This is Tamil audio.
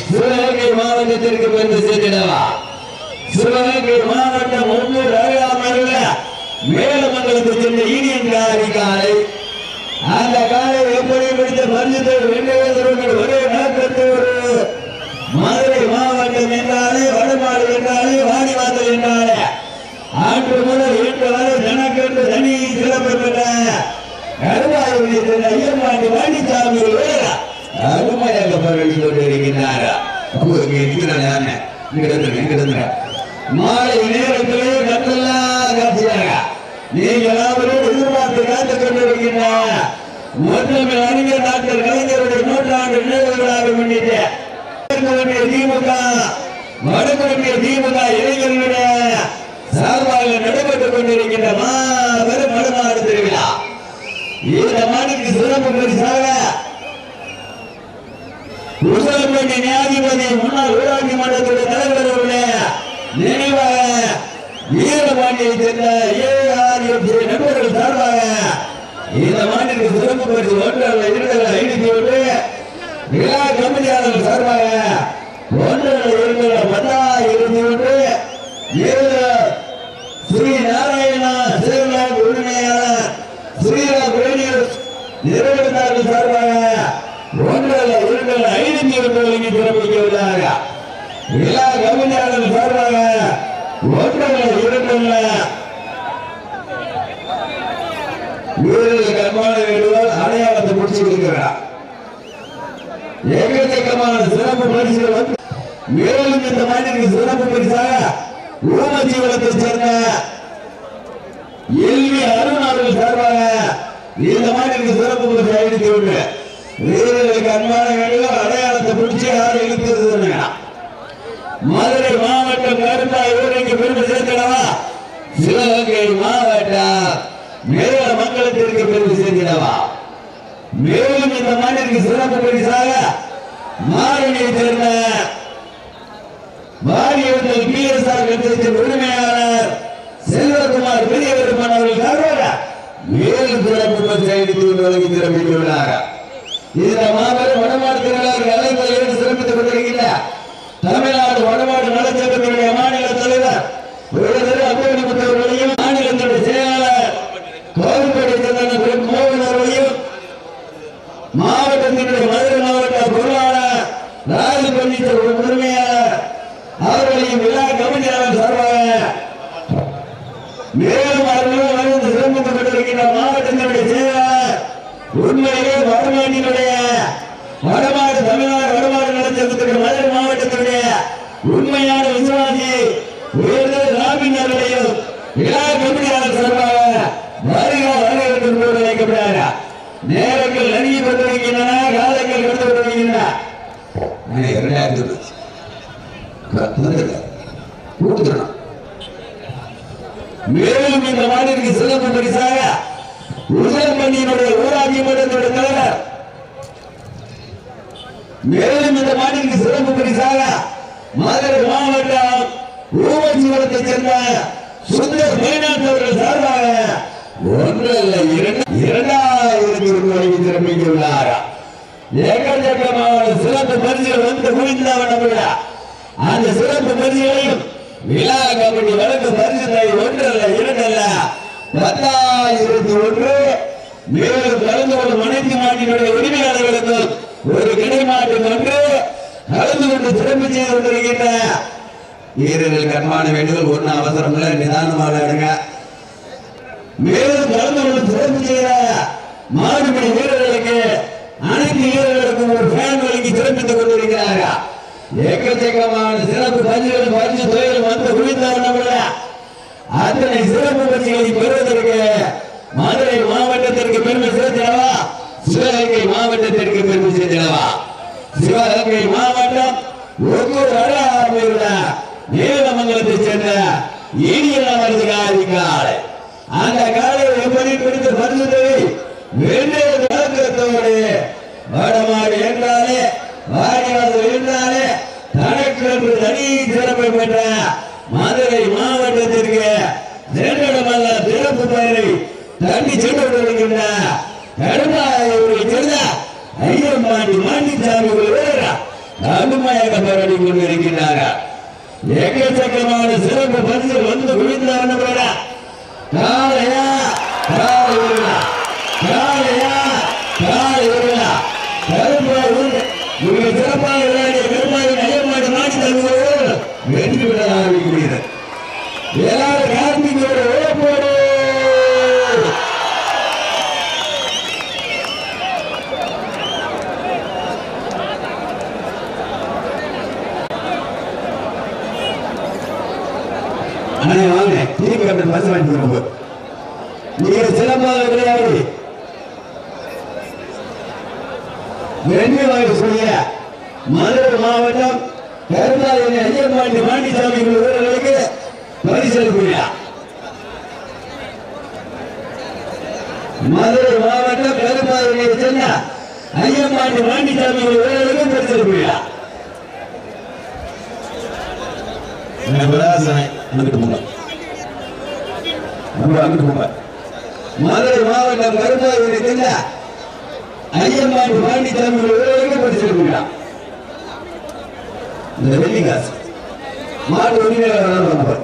சிவகங்கை மாவட்டத்திற்கு பெருமை சேர்த்திடவா? சிவகங்கை மாவட்டம் ஒவ்வொரு அருகாமையில் மேலமங்கலத்தை சென்ற யூனியன் காரி காலை அந்த காலை எப்படி பிடித்த பரிசுத்தை வெள்ளையர்கள் ஒரே நோக்கத்தோடு மதுரை மாவட்டம் என்றாலே வடமாடு என்றாலே வாடிவாசல் என்றாலே. ஆற்று முதல் இன்று வரை தனக்கென்று தனி சிறப்பு பெற்ற கருவாயுடைய திரு ஐயம்பாண்டி வாணிசாமி அவங்க அருமையாக இங்கிருந்து கொண்டிருக்கிறார் மாலை நேரத்திலே கண்டெல்லாம் காட்சியாக நீங்கள் அவரோடு எதிர்பார்த்து காத்துக் கொண்டிருக்கின்ற முதன்மை அறிஞர் டாக்டர் கலைஞருடைய நூற்றாண்டு நினைவு விழாவை முன்னிட்டு திமுக வடகிழக்கிய திமுக இளைஞர்களுடைய சார்பாக நடைபெற்றுக் கொண்டிருக்கின்ற மாபெரும் மடுமாடு திருவிழா இந்த மாநிலக்கு சிறப்பு பரிசாக உசலம்பட்டி நியாதிபதி முன்னாள் ஊராட்சி மன்றத்துடைய தலைவர் அவருடைய நினைவாக வீரபாண்டியை சேர்ந்த ஏஆர்எஃப்சி நண்பர்கள் சார்பாக இந்த மாநில சிறப்பு பரிசு ஒன்றரை இருந்ததை ஐநூத்தி ஒன்று விழா கமிட்டியாளர் சார்பாக ஒன்றரை இருந்ததை பத்தாயிரத்தி ஒன்று ஏழு ஸ்ரீ நாராயணா சேவலாக் உரிமையாளர் ஸ்ரீராம் நிறுவனத்தார்கள் சார்பாக ஒன்றரை இரண்டரை ஐநூத்தி ஒன்று வழங்கி சிறப்பிக்க உள்ளாங்க விழா கமிட்டியாளர் சார்பாக ஒன்றரை வீரர்கள் கண்மான வேண்டுதல் அடையாளத்தை முடிச்சு கொடுக்கிறார் ஏகத்தக்கமான சிறப்பு பரிசுகள் வந்து மேலும் இந்த மனிதனுக்கு சிறப்பு பரிசாக ஊமஜீவனத்தை சேர்ந்த எல்வி அருண் அவர்கள் சார்பாக இந்த மாதிரி சிறப்பு பரிசு ஐநூத்தி ஒன்று. வீரர்களுக்கு அன்பான வேண்டுதல் அடையாளத்தை பிடிச்சி யாரும் இழுத்தது மதுரை மாவட்டம் கருத்தா இவருக்கு பெருமை சேர்த்திடவா சிவகங்கை மாவட்டம் மேல மங்கலத்திற்கு பெருமை சேர்த்திடவா மேலும் இந்த மண்ணிற்கு சிறப்பு பரிசாக மாரணியை சேர்ந்த வாரியத்தில் பி எஸ் ஆர் கட்டத்தின் உரிமையாளர் செல்வகுமார் பெரியவருமானவர்கள் மேலும் சிறப்பு பரிசு ஐநூத்தி வழங்கி சிறப்பித்துள்ளார் இதுல மாபெரும் வடமாடு திருவிழாவில் அலைப்பதிலிருந்து சிறப்பித்துக் கொண்டிருக்கின்ற தமிழ்நாடு வடமாடு நலச்சங்கத்தினுடைய மாநில தலைவர் விருதுநகர் மாநிலத்தினுடைய செயலாளர் கோவில்பேட்டை சேர்ந்த மோகன் அவர்களையும் மாவட்டத்தினுடைய மதுரை மாவட்ட பொருளாளர் ராஜபள்ளி உரிமையாளர் அவர்களையும் விழா கமிட்டியாளர் சார்பாக மேலும் அவர்களும் வந்து சிறப்பித்துக் கொண்டிருக்கின்ற மாவட்டத்தினுடைய செயலாளர் உண்மையிலே வடமாட்டினுடைய வடமாடு தமிழ்நாடு வடமாடு நலச்சங்கத்தினுடைய மதுரை மாவட்டத்தினுடைய உண்மையான விசுவாசி உயர்ந்த ராபின் அவர்களையும் விழா கமிட்டியாளர் சார்பாக வருக வருக என்று அழைக்கப்படுகிறார். நேரங்கள் நெருங்கி கொண்டிருக்கின்றன காலங்கள் கடந்து கொண்டிருக்கின்றன. இரண்டாயிரத்தி கூட்டுக்கணும் மேலும் இந்த மாநிலக்கு சிறப்பு பரிசாக உசல்மணியினுடைய ஊராட்சி மன்றத்துடைய தலைவர். மேலும் இந்த மாநிலக்கு சிறப்பு பரிசாக மதுரை மாவட்டம் ஊமச்சிவரத்தை சேர்ந்த சுந்தர் மைனாட் அவர்கள் சார்பாக ஒன்று இரண்டு இரண்டாயிரத்தி ரூபாய்க்கு சிறப்பித்துள்ளார் ஏக்கச்சக்கமான சிறப்பு பரிசுகள் வந்து குவிந்த வண்ணமில்லை அந்த சிறப்பு பரிசுகளையும் விழா கமிட்டி வழக்கு பரிசு ஒன்று பரிசுகளை இரண்டு இரண்டல்ல பத்தாயிரத்தி ஒன்று மேலும் கலந்து கொள்ளும் மனைவி மாட்டினுடைய உரிமையாளர்களுக்கும் ஒரு கிடை மாட்டம் ஒன்று கலந்து கொண்டு சிறப்பு செய்து கொண்டிருக்கின்ற வீரர்கள் கண்மான வேண்டுதல் ஒண்ணு அவசரம் இல்லை நிதானமாக எடுங்க மேலும் கலந்து கொண்டு சிறப்பு செய்த மாடுபிடி வீரர்களுக்கு அனைத்து வீரர்களுக்கும் ஒரு ஃபேன் வழங்கி சிறப்பித்துக் கொண்டிருக்கிறார்கள். எக்கச்சக்கமான சிறப்பு பஞ்சுகள் பரிசு தொழில் வந்து குவிந்தவர்கள் அத்தனை சிறப்பு பரிசுகளை பெறுவதற்கு மதுரை மாவட்டத்திற்கு பெருமை சேர்த்திடவா சிவகங்கை மாவட்டத்திற்கு பெருமை சேர்த்திடவா சிவகங்கை மாவட்டம் ஒவ்வொரு அடையாளமையுள்ள நீலமங்கலத்தை சேர்ந்த இனியவரது காலை அந்த காலை எப்படி பிடித்து பரிசுத்தை வெள்ளை விளக்கத்தோடு வடமாடு என்றாலே வாடிவாசல் என்றாலே தனக்கு என்று தனி சிறப்பை பெற்ற மதுரை மாவட்டத்திற்கு சென்றடமல்ல சிறப்பு பெயரை தண்ணி சென்று வருகின்ற கடுமையாக சேர்ந்த ஐயம்பாண்டி மாண்டிச்சாமி ஒரு வீரர் கடுமையாக போராடி கொண்டிருக்கின்றார்கள் எக்கச்சக்கமான அண்ணே வாங்க. டீம் கேப்டன் பஸ் வாங்கி கொடுங்க நீங்க சிறப்பாக விளையாடி. வெற்றி வாங்கி சொல்லிய மதுரை மாவட்டம் கருந்தாதி ஐயம்பாண்டி பாண்டிசாமி வீரர்களுக்கு பரிசளிக்கூடிய மதுரை மாவட்டம் கருந்தாதியை சேர்ந்த ஐயம்பாண்டி பாண்டிசாமி வீரர்களுக்கு பரிசளிக்கூடிய அங்கிட்டு போங்க. நம்ம அங்கிட்டு போங்க. மதுரை மாவட்டம் கருப்பாயூரை சேர்ந்த ஐயம்மாடி பாண்டிசாமி வீரர்களுக்கு படிச்சிருக்கிறான் இந்த வெள்ளி காசு மாட்டு உரிமையாளர்